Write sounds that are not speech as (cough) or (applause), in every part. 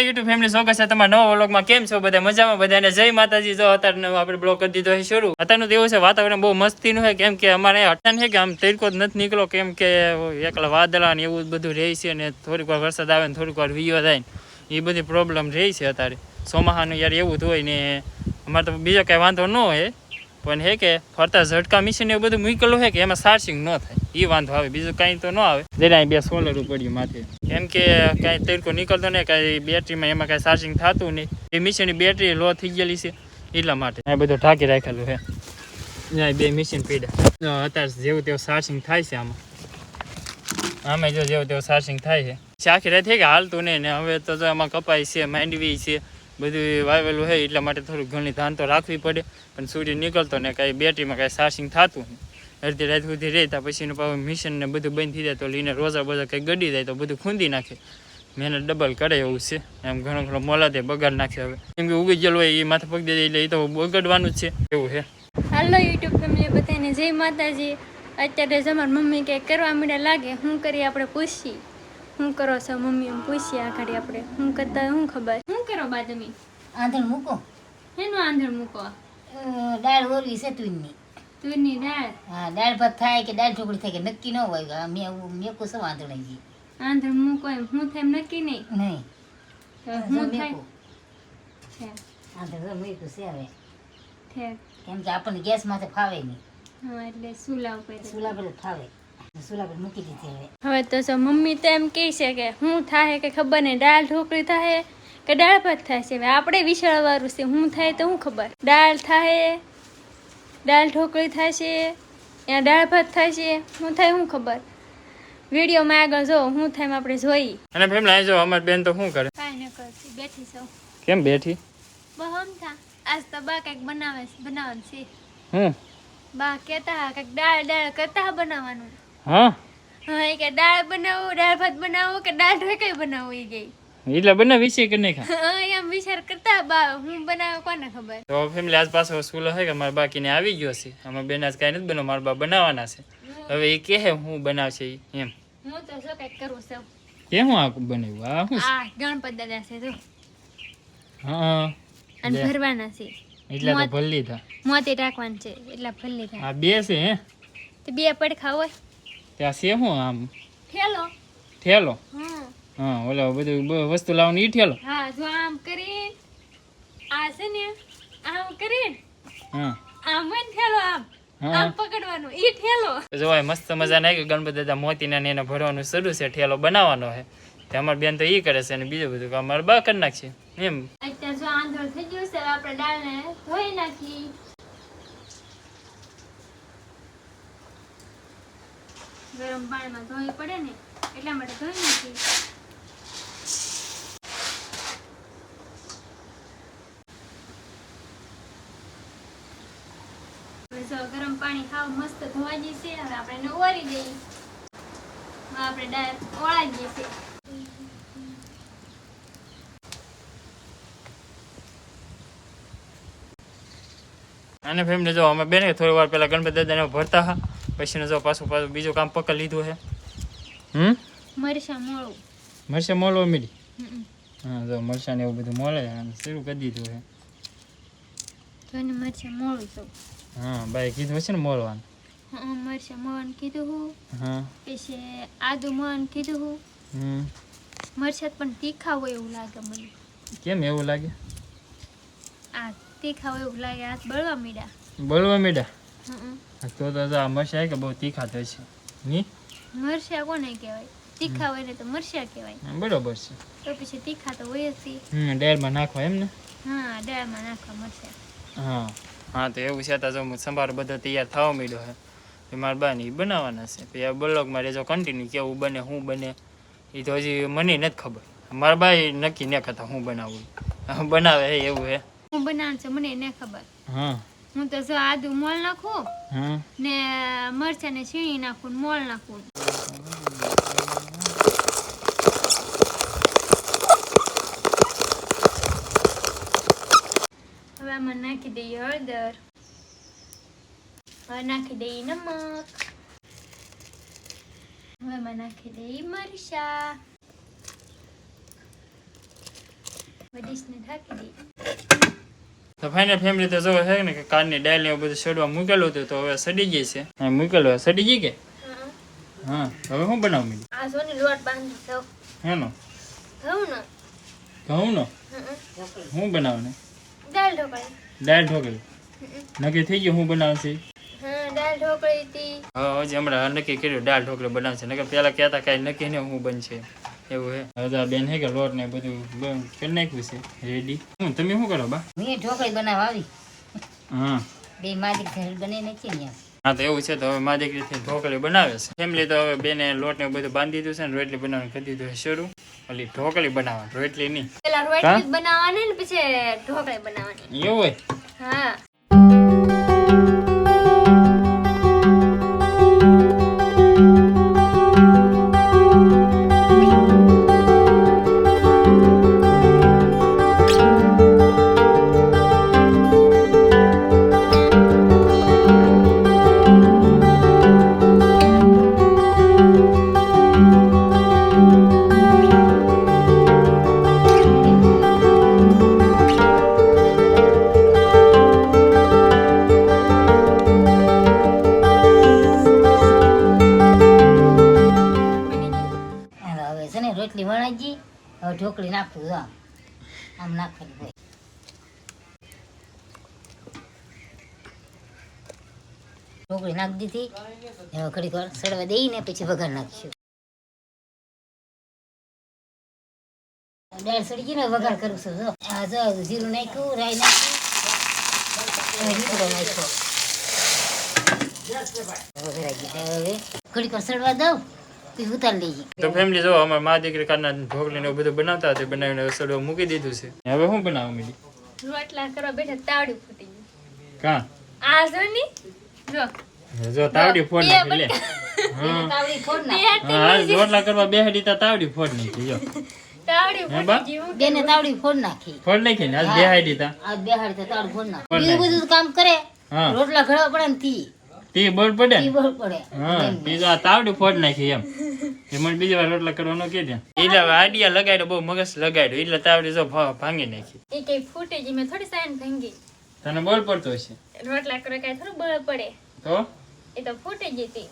Hello YouTube family સ્વાગત છે? તમારા નવા વ્લોગમાં કેમ છો? બધા મજામાં? બધાને જય માતાજી. જો અત્યારે આપણે બ્લોગ કરી દીધો છે શરૂ. અત્યારનું એવું છે, વાતાવરણ બહુ મસ્તીનું છે. કેમ કે અમારે અટાણ છે કે આમ તરીકો જ નથી નીકળો. કેમ કે એકલા વાદળા ને એવું બધું રહે છે અને થોડીક વાર વરસાદ આવે ને થોડીક વાર વીયો થાય ને, એ બધી પ્રોબ્લેમ રહે છે અત્યારે. ચોમાસાનું યાર એવું જ હોય ને, અમારે તો બીજો કાંઈ વાંધો ન હોય. પણ હે કે ફરતા ઝટકા મિશન એવું બધું મૂકેલું છે કે એમાં સાર્સિંગ ન થાય. એ વાંધો આવે, બીજું કાંઈ તો ન આવે. જેને અહીં બે સોલર પડ્યું માથે. કેમ કે કાંઈ તડકો નીકળતો ને કાંઈ બેટરીમાં એમાં કાંઈ ચાર્જિંગ થતું નહીં. એ મિશનની બેટરી લો થઈ ગયેલી છે, એટલા માટે. અહીં બધું ઢાંકી રાખેલું છે. ત્યાં બે મિશન પીડા અત્યારે જેવું તેવું ચાર્જિંગ થાય છે આમાં. આમે જો જેવું તેવું ચાર્જિંગ થાય છે. આખી રાત કે હાલતું નહીં ને હવે તો જો આમાં કપાય છે, માંડવી છે, બધું વાવેલું છે, એટલા માટે થોડું ઘણી ધાન તો રાખવી પડે. પણ સૂર્ય નીકળતો ને કાંઈ બેટરીમાં કાંઈ ચાર્જિંગ થતું નહીં. અડધી રાત સુધી રહે ત્યાં પછીનું પાછું મિશન ને બધું બંધ થઈ જાય તો લઈને રોજા બોજા કંઈ ગડી જાય તો બધું ખૂંદી નાખે. મહેનત ડબલ કરે એવું છે. એમ ઘણો ઘણો મોલાદે બગાડ નાખે હવે. કેમ કે ઉગી ગયેલો હોય એ માથે પગ દે એટલે એ તો બગડવાનું જ છે. એવું છે. હાલો યુટ્યુબ ફેમિલી બધાને જય માતાજી. અત્યારે જ અમારી મમ્મી કંઈક કરવા માંડ્યા લાગે શું કરીએ આપણે પૂછી. શું કરો છો મમ્મી એમ પૂછીએ આ ઘડી આપણે. શું કરતા શું ખબર? શું કરો બા તમે આંધણ મૂકો. એનું આંધણ મૂકો. ડાળ ઓરવી છે તુરની દાળ. હા દાળ ભાત થાય કે દાળ ઢોકળી થાય કે નક્કી ન હોય મેં એવું મેકું શું વાંધો જી. આંધણ મૂકો કોઈ શું થાય એમ નક્કી નહીં? નહીં. જો થાય? આંધણ તો મેકું છે હવે. ઠેક કેમ કે આપણને ગેસ માથે ફાવે નહીં. હા એટલે સુલા ઉપર સુલા પર ફાવે. હવે. હવે તો સો મમ્મી તો એમ કહે છે કે હું થાય કે ખબર નહીં દાળ ઢોકળી થાય કે દાળ ભાત થાય છે? આપણે આપણે વિશાળવાળું છે શું થાય તો શું ખબર? દાળ થાય દાળ ઢોકળી થશે ત્યાં દાળ ભાત થાય છે શું થાય શું ખબર? વિડીયોમાં આગળ જો શું થાય એમ આપણે જોઈ. અને ફેમલા જો અમારી બેન તો શું કરે? કાંઈ ન કરતી બેઠી સૌ કેમ બેઠી? બહુ થા આજ તો બા કંઈક બનાવે છે બનાવવાનું છે. હું બા કહેતા હા કંઈક દાળ દાળ કરતા બનાવવાનું. હા? હા એ કે દાળ બનાવું દાળ ભાત બનાવું કે દાળ ઢોકળી બનાવું એ ગઈ એટલે બંને વિશે કે નહીં ખા? (laughs) એમ વિચાર કરતા બા હું બનાવ કોને ખબર? તો ફેમિલી આજ પાછો સ્કૂલ હોય કે મારા બાકીને આવી ગયો છે. અમારા બેન આજ કાંઈ નથી બનો મારા બા બનાવવાના છે. હવે એ કહે હું બનાવશે એમ. હું તો શું કંઈક કરું છું. કે હું આ બનાવ્યું? આ શું આ ગણપત દાદા છે તો હા. અને ભરવાના છે. એટલે તો ભલ લીધા મોતે રાખવાનું છે એટલા ભલ લીધા આ બે છે હે? તો બે પડખા હોય. ત્યાં છે શું આમ? ઠેલો. ઠેલો? હા હા ઓલા બધું વસ્તુ લાવવાનું ઈ ઠેલો હા જો આમ કરી આ છે ને આમ કરી હા. આમ હોય ઠેલો આમ. આમ પકડવાનું ઈ ઠેલો. જોવાય મસ્ત મજા નાખી ગણપતિ દાદા મોતીના ને એને ભરવાનું શરૂ છે ઠેલો બનાવવાનો છે. તે અમારી બેન તો ઈ કરે છે અને બીજું બધું કામ. અમારે બા કરી નાખશે એમ. અત્યારે જો આંધળ થઈ ગયું છે આપણે દાળને ધોઈ નાખી ગરમ પાણીમાં ધોવી પડે ને એટલા માટે ધોઈ નાખી હવે જો ગરમ પાણી ખાવ મસ્ત ધોવા જશે હવે આપણે એને ઓરી દઈએ. આપણે ડાયરેક્ટ ઓળાઈ જશે અને ફેમિલી જો અમે બેને થોડી વાર પહેલા ગણપતિ દાદાને ભરતા હા પછી જો પાછું પાછું બીજું કામ પકડ લીધું છે હમ? મરસા મોળું. મરસા મોલો મીડી? હા જો મરચા ને એવું બધું મોલે શરૂ કરી દીધું છે જોઈને મરચા મોળું છું હા બાઈ કીધું હશે ને મોલવાનું હા મરચા મોહન કીધું હું. હા. પછી આદુ મોહન કીધું હું. હમ. મરચાં પણ તીખા હોય એવું લાગે મને. કેમ એવું લાગે? આ તીખા હોય એવું લાગે આ બળવા મીડા. બળવા મીડા. તો તો આ મરચા કે બહુ તીખા થશે ની? મરચાં કોને કહેવાય? તીખા હોય ને તો મરચાં કહેવાય. બરોબર છે. તો પછી તીખા તો હોય જ હમ ડેરમાં નાખવા એમ ને? હા દાળમાં નાખવા મરચાં હા. હા તો એવું છે તો જો સંભાર બધો તૈયાર થવા માંડ્યો છે. એ મારા બાને ઈ બનાવવાના છે. પછી આ બ્લોગમાં રહેજો કન્ટિન્યુ કેવું બને શું બને એ તો હજી મને નથી ખબર. મારા બાઈ નક્કી ન કરતા હું બનાવું. બનાવે હે એવું હે હું બનાવું છે મને ન ખબર. હા. હું તો જો આદુ મોલ નાખું હા ને મરચા ને છીણી નાખું મોલ નાખું. હવે આમાં નાખી દઈએ હળદર હવે નાખી દઈએ નમક હવે એમાં નાખી દઈએ મરચા ડીશને ઢાંકી દઈએ તો ફાઇનલ ફેમિલી તો જોવે છે ને કે કારની ડાયલ ને બધું સડવા મૂકેલું હતું તો હવે સડી ગઈ છે. હા મૂકેલું સડી ગઈ કે? હા. હા હવે શું બનાવું મીડી આ સોની લોટ બાંધી દઉં હેનો? ઘઉં નો ઘઉંનો હમ. શું બનાવને દાળ ઢોકળી. દાળ ઢોકળી. નક્કી થઈ ગયું હું બનાવશે દાળ ઢોકળી હતી. હજી હમણાં નક્કી કર્યું દાળ ઢોકળી બનાવશે. નકર પહેલા કહેતા કાંઈ નક્કી ને હું બનશે. એવું હે. હવે બેન હે કે લોટ ને બધું બ- કરી નાખ્યું છે રેડી હું તમે શું કરો બા? મેં ઢોકળી બનાવવા આવી. હા. બે મારી ઘર બની નાખી ને હા તો એવું છે તો હવે મા દીકરીથી ઢોકળી બનાવે છે. ફેમિલી તો હવે બેને લોટ ને બધું બાંધી દીધું છે ને રોટલી બનાવવાનું કરી દીધું શરૂ. ઓલી ઢોકળી બનાવવાની રોટલી નહીં પેલા રોટલી બનાવવાની ને પછી ઢોકળી બનાવવાની. એવું હોય? હા. રોટલી ગઈ હવે ઢોકળી નાખું જો આમ. નાખવાની હોય. ઢોકળી નાખી દીધી. હવે ઘડીક વાર સડવા દઈને પછી વઘાર નાખીશું. દાળ સડી ગઈ ને વઘાર કરું છું, જો. આ જો જીરું નાખ્યું, રાઈ નાખ્યું. લીમડો નાખ્યો. હવે ઘડીક વાર સડવા દઉં. તો ફેમિલી જો અમારા મા દીકરી કાના ઢોકળી ને એવું બધું બનાવતા હતા બનાવીને રસોડો મૂકી દીધું છે. હવે શું બનાવું મીડી રોટલા કરવા બેઠા તાવડી ફૂટી ગઈ. કાં? આ જો ની જો. જો તાવડી ફોડ નાખી લે. તાવડી ફોડ બે હા રોટલા કરવા બેહડી તા તાવડી ફોડ નાખી જો. તાવડી હે બા? ફૂટી ગઈ હું બેને તાવડી ફોડ નાખી. ફોડ નાખી ને આજ બેહાડી તા. આ બેહાડી તો તાવડી ફોડ નાખ. બધું કામ કરે હા. રોટલા ઘડવા પડે ને તી. તે બળ પડે તી બોલ પડે. હા બીજો આ તાવડી ફોડ નાખી એમ. એ મને બીજી વાર રોટલા કરવાનો કે દે એટલે આડિયા લગાડ્યો બહુ મગજ લગાડ્યો. એટલે તાવડી જો ભાંગી નાખી. એ કઈ ફૂટી જી મે થોડી સાઈન ભાંગી. તને બળ પડતો હશે? રોટલા કરે કઈ થોડું બળ પડે. તો? એ તો ફૂટી ગઈ તી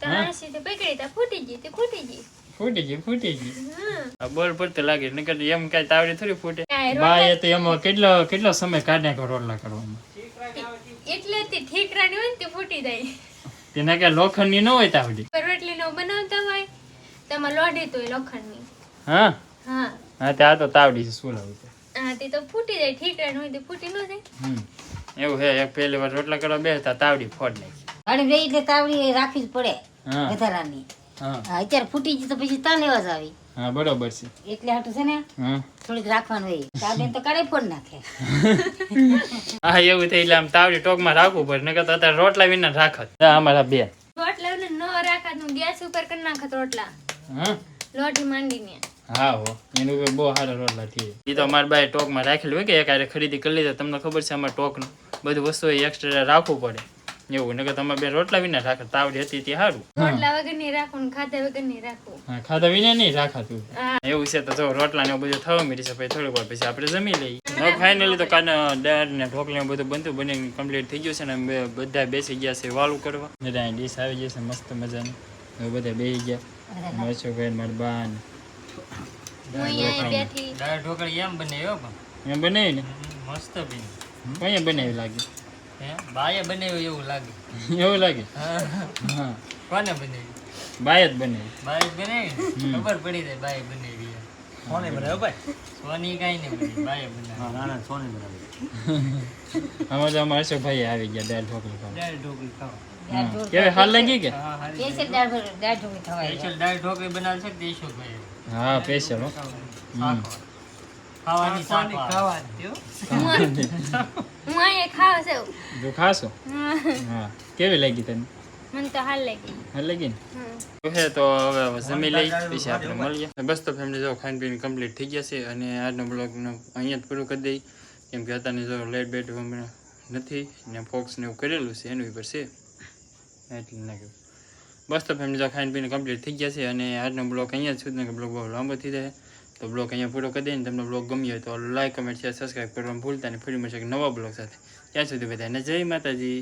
તો હા? પકડી તા ફૂટી ગઈ તી ફૂટી ગઈ ફૂટી ગઈ ફૂટી ગઈ હા આ બળ પડતો લાગે નકર એમ કઈ તાવડી થોડી ફૂટે. કાંઈ તો એમાં કેટલો કેટલો સમય કાઢ્યા નાખ્યો રોટલા કરવામાં એટલે તે ઠેકરાની હોય ને તે ફૂટી જાય. તેના કે લોખંડની ન હોય તાવડી. રોટલી નો બનાવતા હોય તેમાં લોઢી તો લોખંડની. હા? હા. હા તે આ તો તાવડી છે શું લાવું હા તે તો ફૂટી જાય ઠીકરાની હોય તે ફૂટી ન જાય. હમ. એવું હે એક પહેલી વાર રોટલા કરવા બેસતા તાવડી ફોડ નાખી. અને રહી એટલે તાવડી રાખવી જ પડે હા. વધારાની હા. હા, અત્યારે ફૂટી જ તો પછી તાન એવા જ આવી. હા બરોબર છે. એટલે હાટું છે ને હા. થોડીક રાખવાનું હોય. તાવડી તો કરે ફોડ નાખે. (laughs) હા એવું થઈ એટલે આમ તાવડી ટોકમાં રાખવું પડે નકર તો અત્યારે રોટલા વિના રાખત. અમારા બે. રોટલા વિના ન રાખત હું ગેસ ઉપર કરી નાખત રોટલા. હા? લોટી માંડીને હા હો. એનું બી બહુ સારા રોટલા થઈ એ તો અમારા બાય ટોકમાં રાખેલું હોય કે એક હારે ખરીદી કરી લીધા તમને ખબર છે અમારે ટોકનું. બધું વસ્તુ એક્સ્ટ્રા રાખવું પડે. એવું નકર તમે બે રોટલા વિના રાખે તાવડી હતી તે સારું રોટલા વગર નહીં રાખો ને ખાધા વગર નહીં રાખો. હા ખાધા વિના નહીં રાખાતું. એવું છે તો જો રોટલા ને બધું થવા મીડી છે પછી થોડીક વાર પછી આપણે જમી લઈએ. ફાઇનલી તો કાને દાળ ને ઢોકળી બધું બનતું બની કમ્પ્લીટ થઈ ગયું છે ને બધા બેસી ગયા છે વાલું કરવા. બધા ડીશ આવી જશે મસ્ત મજાની. હવે બધા બેસી ગયા. મહેશભાઈ મારા બા ને હું અહીંયા બેઠી. દાળ ઢોકળી એમ બનાવી એમ બનાવી ને? મસ્ત બની. કઈ બનાવી લાગે. હે બાએ બનાવ્યું એવું લાગે. (laughs) એવું લાગે? હા. હા. કોને બનાવ્યું? બાય જ બનાવી બાએ બનાવી ને? ખબર પડી જાય બાએ બનાવી સોની બનાવ્યો ભાઈ? સોની કાંઈ નહીં બની બાએ બનાવી. સોની બનાવી. (laughs) તો અમારા અશોકભાઈ આવી ગયા દાળ ઢોકળી ખાવા. દાળ ઢોકળી ખાવા. ઢોકળી કેવી હાલ લાગી કે હા દાળ ઢોકળી ખવાય સ્પેશિયલ દાળ ઢોકળી બનાવે છે દેશો ભાઈ હા સ્પેશિયલ હો. ખાવાની ખાવાની હું. અહીંયા ખાવ છું. જો ખાશો? હા. કેવી લાગી તને? મને તો હાલ લાગી. હાલ લાગી ને? હે તો હવે જમી લઈ પછી આપણે મળીએ. બસ તો ફેમિલી જો ખાઈને પીને કમ્પ્લીટ થઈ ગયા છે અને આજનો બ્લોગનો અહીંયા જ પૂરું કરી દઈ. કેમ કે અત્યારની જો લાઇટ બેટ હમણાં નથી ને ફોક્સ ને એવું કરેલું છે એનું પર છે. એટલે ના કહ્યું બસ તો ફેમિલી જો ખાઈને પીને કમ્પ્લીટ થઈ ગયા છે અને આજનો બ્લોગ અહીંયા જ સુધી કે બ્લોગ બહુ લાંબો થઈ જાય. તો બ્લોગ અહીંયા પૂરો કરી દઈને તમને બ્લોગ ગમ્યો હોય તો લાઈક કમેન્ટ શેર સબસ્ક્રાઈબ કરવાનું ભૂલતા અને ફરી મળશે નવા બ્લોગ સાથે ત્યાં સુધી બધાને જય માતાજી